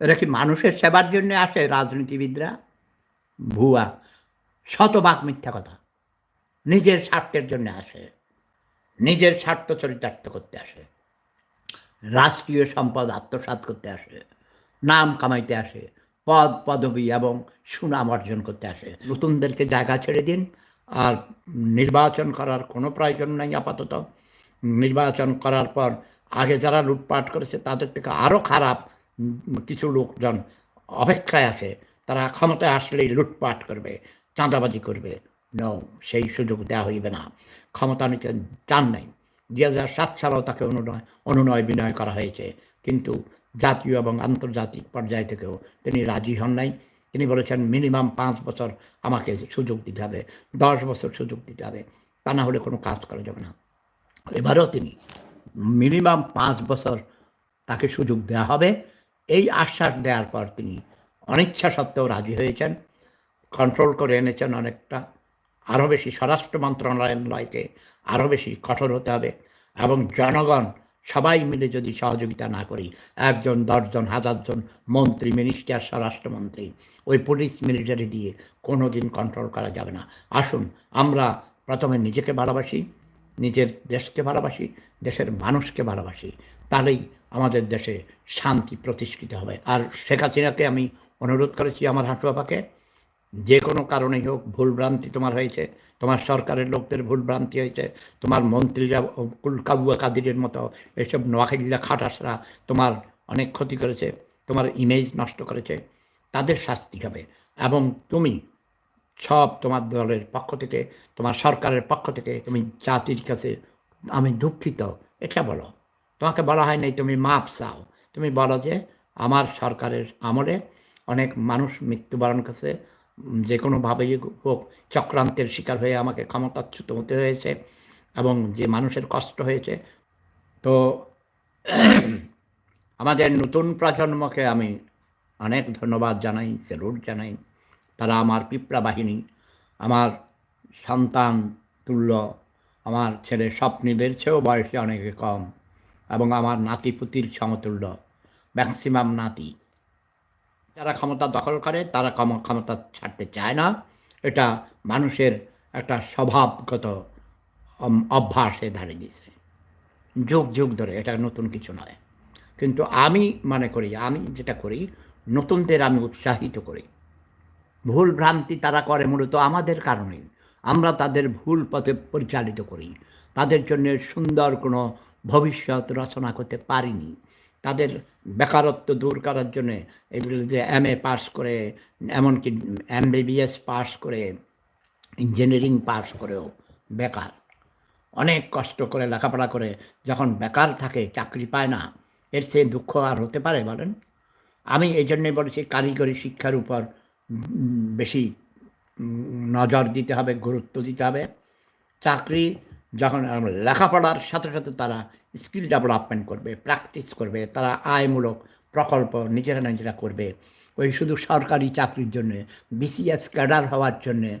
এরা কি মানুষের সেবার জন্য আসে রাজনীতিবিদরা? ভুয়া। শতভাগ মিথ্যা কথা। নিজের স্বার্থের জন্য আসে। নিজের স্বার্থ চরিতার্থ করতে আসে। রাষ্ট্রীয় সম্পদ আত্মসাৎ করতে আসে। নাম কামাইতে আসে। পদ, পদবি এবং সুনাম অর্জন করতে আসে। নতুনদেরকে জায়গা ছেড়ে দিন। আর নির্বাচন করার কোনো প্রয়োজন নাই আপাতত। নির্বাচন করার পর আগে যারা লুটপাট করেছে তাদের থেকে আরও খারাপ কিছু লোকজন অপেক্ষায় আছে, তারা ক্ষমতায় আসলেই লুটপাট করবে, চাঁদাবাজি করবে। নো সেই সুযোগ দেওয়া হইবে না। ক্ষমতা নিতে চান নাই। দুই হাজার সাত সালেও তাকে অনুনয় অনুনয় বিনয় করা হয়েছে। কিন্তু জাতীয় এবং আন্তর্জাতিক পর্যায় থেকেও তিনি রাজি হন নাই। তিনি বলেছেন মিনিমাম পাঁচ বছর আমাকে সুযোগ দিতে হবে, দশ বছর সুযোগ দিতে হবে। তা না হলে কোনো কাজ করা যাবে না। এবারেও তিনি মিনিমাম পাঁচ বছর তাকে সুযোগ দেওয়া হবে। এই আশ্বাস দেওয়ার পর তিনি অনিচ্ছা সত্ত্বেও রাজি হয়েছেন। কন্ট্রোল করে এনেছেন অনেকটা। আরও বেশি স্বরাষ্ট্র মন্ত্রণালয়কে আরও বেশি কঠোর হতে হবে এবং জনগণ সবাই মিলে যদি সহযোগিতা না করি, একজন, দশজন, হাজারজন মন্ত্রী মিনিস্টার স্বরাষ্ট্রমন্ত্রী, ওই পুলিশ মিলিটারি দিয়ে কোনো দিন কন্ট্রোল করা যাবে না। আসুন, আমরা প্রথমে নিজেকে ভালোবাসি, নিজের দেশকে ভালোবাসি, দেশের মানুষকে ভালোবাসি। তাহলেই আমাদের দেশে শান্তি প্রতিষ্ঠিত হবে। আর শেখ হাসিনাকে আমি অনুরোধ করেছি আমার হাঁটুয়াপাকে যে কোনো কারণেই হোক ভুলভ্রান্তি তোমার হয়েছে, তোমার সরকারের লোকদের ভুলভ্রান্তি হয়েছে, তোমার মন্ত্রীরা কুলকাবুয়া কাদিরের মতো এসব নোয়াখালীরা খাটাসরা তোমার অনেক ক্ষতি করেছে, তোমার ইমেজ নষ্ট করেছে, তাদের শাস্তি হবে। এবং তুমি সব তোমার দলের পক্ষ থেকে, তোমার সরকারের পক্ষ থেকে তুমি জাতির কাছে আমি দুঃখিত, এটা বলো। তোমাকে বলা হয় নাই, তুমি মাপ চাও। তুমি বলো যে আমার সরকারের আমলে অনেক মানুষ মৃত্যুবরণ করছে। যে কোনোভাবেই হোক, চক্রান্তের শিকার হয়ে আমাকে ক্ষমতাচ্যুত হতে হয়েছে এবং যে মানুষের কষ্ট হয়েছে। তো আমাদের নতুন প্রজন্মকে আমি অনেক ধন্যবাদ জানাই স্যালুট জানাই। তারা আমার পিঁপড়া বাহিনী, আমার সন্তান তুল্য, আমার ছেলে স্বপ্নীদের চেয়েও বয়সে অনেকে কম। এবং আমার নাতিপুতির সমতুল্য ম্যাক্সিমাম নাতি। যারা ক্ষমতা দখল করে, তারা ক্ষম- ক্ষমতা ছাড়তে চায় না। এটা মানুষের একটা স্বভাবগত অভ্যাসে দাঁড়িয়ে দিয়েছে যুগ যুগ ধরে এটা নতুন কিছু নয়। কিন্তু আমি মনে করি, আমি যেটা করি, নতুনদের আমি উৎসাহিত করি। ভুল ভ্রান্তি তারা করে মূলত আমাদের কারণে আমরা তাদের ভুল পথে পরিচালিত করি। তাদের জন্য সুন্দর কোনো ভবিষ্যৎ রচনা করতে পারিনি। তাদের বেকারত্ব দূর করার জন্য এগুলো যে এম এ পাস করে, এমনকি এম বিবিএস পাস করে ইঞ্জিনিয়ারিং পাস করেও বেকার। অনেক কষ্ট করে লেখাপড়া করে যখন বেকার থাকে, চাকরি পায় না, এর সে দুঃখ আর হতে পারে বলেন? আমি এই জন্যে বলেছি, কারিগরি শিক্ষার উপর বেশি নজর দিতে হবে, গুরুত্ব দিতে হবে। চাকরি যখন লেখাপড়ার সাথে সাথে তারা স্কিল ডেভেলপমেন্ট করবে প্র্যাকটিস করবে, তারা আয়মূলক প্রকল্প নিজেরা নিজেরা করবে, ওই শুধু সরকারি চাকরির জন্য বিসিএস ক্যাডার হওয়ার জন্যে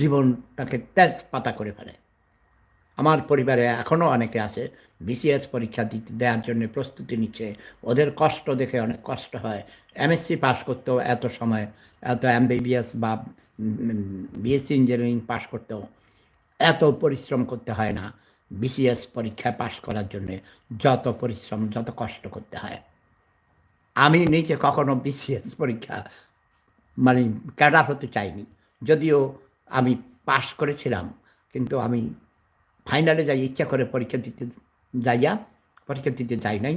জীবনটাকে তেজ পাতা করে ফেলে। আমার পরিবারে এখনও অনেকে আছে বিসিএস পরীক্ষা দিতে দেওয়ার জন্য প্রস্তুতি নিচ্ছে, ওদের কষ্ট দেখে অনেক কষ্ট হয়। এমএসসি পাশ করতেও এত সময়, এত এমবিবিএস বা বিএসসি ইঞ্জিনিয়ারিং পাশ করতেও এত পরিশ্রম করতে হয় না। বিসিএস পরীক্ষায় পাশ করার জন্য যত পরিশ্রম, যত কষ্ট করতে হয়। আমি নিজে কখনো বিসিএস পরীক্ষা মানে ক্যাডার হতে চাইনি। যদিও আমি পাশ করেছিলাম, কিন্তু আমি ফাইনালে যাই, ইচ্ছা করে পরীক্ষা দিতে যাইয়া, পরীক্ষা দিতে যাই নাই।